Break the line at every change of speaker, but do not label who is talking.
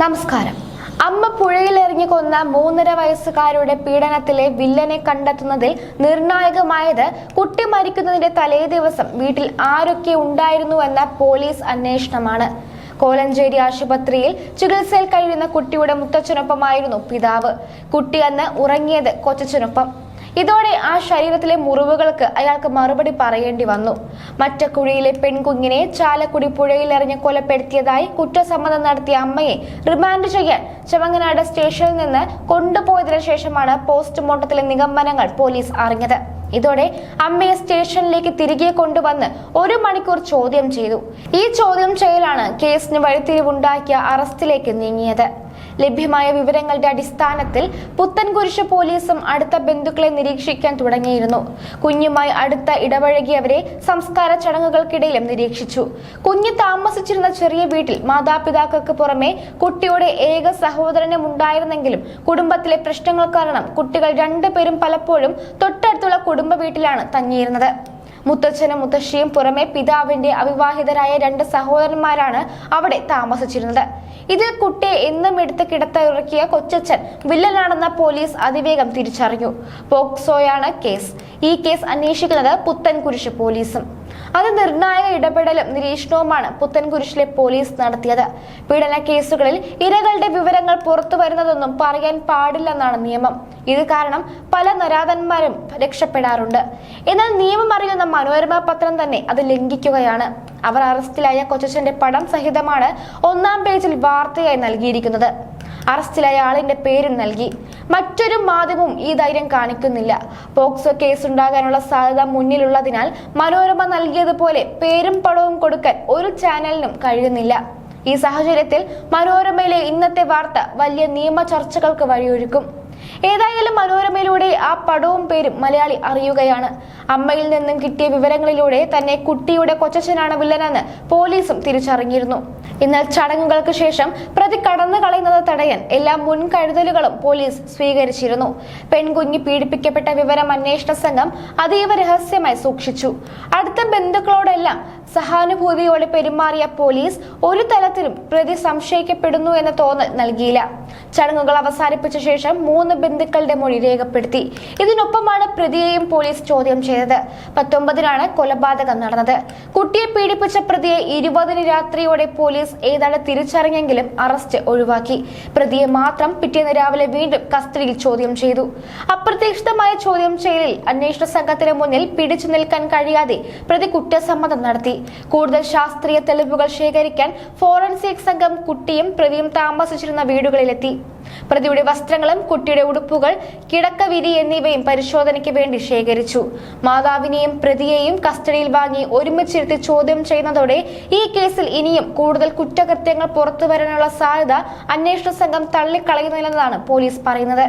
നമസ്കാരം. അമ്മ പുഴയിലെറിഞ്ഞു കൊന്ന മൂന്നര വയസ്സുകാരുടെ പീഡനത്തിലെ വില്ലനെ കണ്ടെത്തുന്നതിൽ നിർണായകമായത് കുട്ടി മരിക്കുന്നതിന്റെ തലേ ദിവസം വീട്ടിൽ ആരൊക്കെ ഉണ്ടായിരുന്നുവെന്ന പോലീസ് അന്വേഷണമാണ്. കോലഞ്ചേരി ആശുപത്രിയിൽ ചികിത്സയിൽ കഴിയുന്ന കുട്ടിയുടെ മുത്തച്ഛനൊപ്പമായിരുന്നു പിതാവ്. കുട്ടി അന്ന് ഉറങ്ങിയത് കൊച്ചച്ഛനൊപ്പം. ഇതോടെ ആ ശരീരത്തിലെ മുറിവുകൾക്ക് അയാൾക്ക് മറുപടി പറയേണ്ടി വന്നു. മറ്റക്കുഴിയിലെ പെൺകുഞ്ഞിനെ ചാലക്കുടി പുഴയിലെറിഞ്ഞ് കൊലപ്പെടുത്തിയതായി കുറ്റസമ്മതം നടത്തിയ അമ്മയെ റിമാൻഡ് ചെയ്യാൻ ചെവങ്ങനാട് സ്റ്റേഷനിൽ നിന്ന് കൊണ്ടുപോയതിനു ശേഷമാണ് പോസ്റ്റ്മോർട്ടത്തിലെ നിഗമനങ്ങൾ പോലീസ് അറിഞ്ഞത്. ഇതോടെ അമ്മയെ സ്റ്റേഷനിലേക്ക് തിരികെ കൊണ്ടുവന്ന് ഒരു മണിക്കൂർ ചോദ്യം ചെയ്തു. ഈ ചോദ്യം ചെയ്യലാണ് കേസിന് വഴിത്തിരിവുണ്ടാക്കിയ അറസ്റ്റിലേക്ക് നീങ്ങിയത്. ലഭ്യമായ വിവരങ്ങളുടെ അടിസ്ഥാനത്തിൽ പുത്തൻകുരിശ് പോലീസും അടുത്ത ബന്ധുക്കളെ നിരീക്ഷിക്കാൻ തുടങ്ങിയിരുന്നു. കുഞ്ഞുമായി അടുത്ത ഇടപഴകിയവരെ സംസ്കാര ചടങ്ങുകൾക്കിടയിലും നിരീക്ഷിച്ചു. കുഞ്ഞ് താമസിച്ചിരുന്ന ചെറിയ വീട്ടിൽ മാതാപിതാക്കൾക്ക് പുറമെ കുട്ടിയുടെ ഏക സഹോദരനും ഉണ്ടായിരുന്നെങ്കിലും കുടുംബത്തിലെ പ്രശ്നങ്ങൾ കാരണം കുട്ടികൾ രണ്ടുപേരും പലപ്പോഴും തൊട്ടടുത്തുള്ള കുടുംബ വീട്ടിലാണ് തങ്ങിയിരുന്നത്. മുത്തച്ഛനും മുത്തശ്ശിയും പുറമെ പിതാവിന്റെ അവിവാഹിതരായ രണ്ട് സഹോദരന്മാരാണ് അവിടെ താമസിച്ചിരുന്നത്. ഇതിൽ കുട്ടിയെ എന്നും എടുത്ത് കിടത്ത ഇറക്കിയ കൊച്ചച്ഛൻ വില്ലനാണെന്ന പോലീസ് അതിവേഗം തിരിച്ചറിഞ്ഞു. പോക്സോയാണ് കേസ്. ഈ കേസ് അന്വേഷിക്കുന്നത് പുത്തൻകുരിശ് പോലീസും. അത് നിർണായക ഇടപെടലും നിരീക്ഷണവുമാണ് പുത്തൻകുരിശിലെ പോലീസ് നടത്തിയത്. പീഡന കേസുകളിൽ ഇരകളുടെ വിവരങ്ങൾ പുറത്തു വരുന്നതൊന്നും പറയാൻ പാടില്ലെന്നാണ് നിയമം. ഇത് കാരണം പല നരാധന്മാരും രക്ഷപ്പെടാറുണ്ട്. എന്നാൽ നിയമം അറിയുന്ന മനോരമ പത്രം തന്നെ അത് ലംഘിക്കുകയാണ്. അവർ അറസ്റ്റിലായ കൊച്ചച്ഛന്റെ പടം സഹിതമാണ് ഒന്നാം പേജിൽ വാർത്തയായി നൽകിയിരിക്കുന്നത്. അറസ്റ്റിലായ ആളിന്റെ പേരും നൽകി. മറ്റൊരു മാധ്യമവും ഈ ധൈര്യം കാണിക്കുന്നില്ല. പോക്സോ കേസ് ഉണ്ടാകാനുള്ള സാധ്യത മുന്നിലുള്ളതിനാൽ മനോരമ നൽകിയതുപോലെ പേരും പടവും കൊടുക്കാൻ ഒരു ചാനലിനും കഴിയുന്നില്ല. ഈ സാഹചര്യത്തിൽ മനോരമയിലെ ഇന്നത്തെ വാർത്ത വലിയ നിയമ ചർച്ചകൾക്ക് വഴിയൊരുക്കും. ഏതായാലും മനോരമയിലൂടെ ആ പടവും പേരും മലയാളി അറിയുകയാണ്. അമ്മയിൽ നിന്നും കിട്ടിയ വിവരങ്ങളിലൂടെ തന്നെ കുട്ടിയുടെ കൊച്ചച്ഛനാണ് വില്ലനെന്ന് പോലീസും തിരിച്ചറിഞ്ഞിരുന്നു. എന്നാൽ ചടങ്ങുകൾക്ക് ശേഷം പ്രതി കടന്നു കളയുന്നത് തടയാൻ എല്ലാ മുൻകരുതലുകളും പോലീസ് സ്വീകരിച്ചിരുന്നു. പെൺകുഞ്ഞി പീഡിപ്പിക്കപ്പെട്ട വിവരം അന്വേഷണ സംഘം അതീവ രഹസ്യമായി സൂക്ഷിച്ചു. അടുത്ത ബന്ധുക്കളോടെല്ലാം സഹാനുഭൂതിയോടെ പെരുമാറിയ പോലീസ് ഒരു തലത്തിലും പ്രതി സംശയിക്കപ്പെടുന്നു എന്ന തോന്നൽ നൽകിയില്ല. ചടങ്ങുകൾ അവസാനിപ്പിച്ച ശേഷം മൂന്ന് ബന്ധുക്കളുടെ മൊഴി രേഖപ്പെടുത്തി. ഇതിനൊപ്പമാണ് പ്രതിയെയും പോലീസ് ചോദ്യം ചെയ്തത്. പത്തൊമ്പതിനാണ് കൊലപാതകം നടന്നത്. കുട്ടിയെ പീഡിപ്പിച്ച പ്രതിയെ ഇരുപതിന് രാത്രിയോടെ പോലീസ് ഏതാണ്ട് തിരിച്ചറിഞ്ഞെങ്കിലും അറസ്റ്റ് ഒഴിവാക്കി. പ്രതിയെ മാത്രം പിറ്റേന്ന് രാവിലെ വീണ്ടും കസ്റ്റഡിയിൽ ചോദ്യം ചെയ്തു. അപ്രതീക്ഷിതമായ ചോദ്യം ചെയ്യലിൽ അന്വേഷണ സംഘത്തിന് മുന്നിൽ പിടിച്ചു നിൽക്കാൻ കഴിയാതെ പ്രതി കുറ്റസമ്മതം നടത്തി. കൂടുതൽ ശാസ്ത്രീയ തെളിവുകൾ ശേഖരിക്കാൻ ഫോറൻസിക് സംഘം കുട്ടിയും പ്രതിയും താമസിച്ചിരുന്ന വീടുകളിലെത്തി. പ്രതിയുടെ വസ്ത്രങ്ങളും കുട്ടിയുടെ ഉടുപ്പുകൾ കിടക്കവിരി എന്നിവയും പരിശോധനയ്ക്ക് വേണ്ടി ശേഖരിച്ചു. മാതാവിനെയും പ്രതിയെയും കസ്റ്റഡിയിൽ വാങ്ങി ഒരുമിച്ചിരുത്തി ചോദ്യം ചെയ്യുന്നതോടെ ഈ കേസിൽ ഇനിയും കൂടുതൽ കുറ്റകൃത്യങ്ങൾ പുറത്തുവരാനുള്ള സാധ്യത അന്വേഷണ സംഘം തള്ളിക്കളയുന്നില്ലെന്നാണ് പോലീസ് പറയുന്നത്.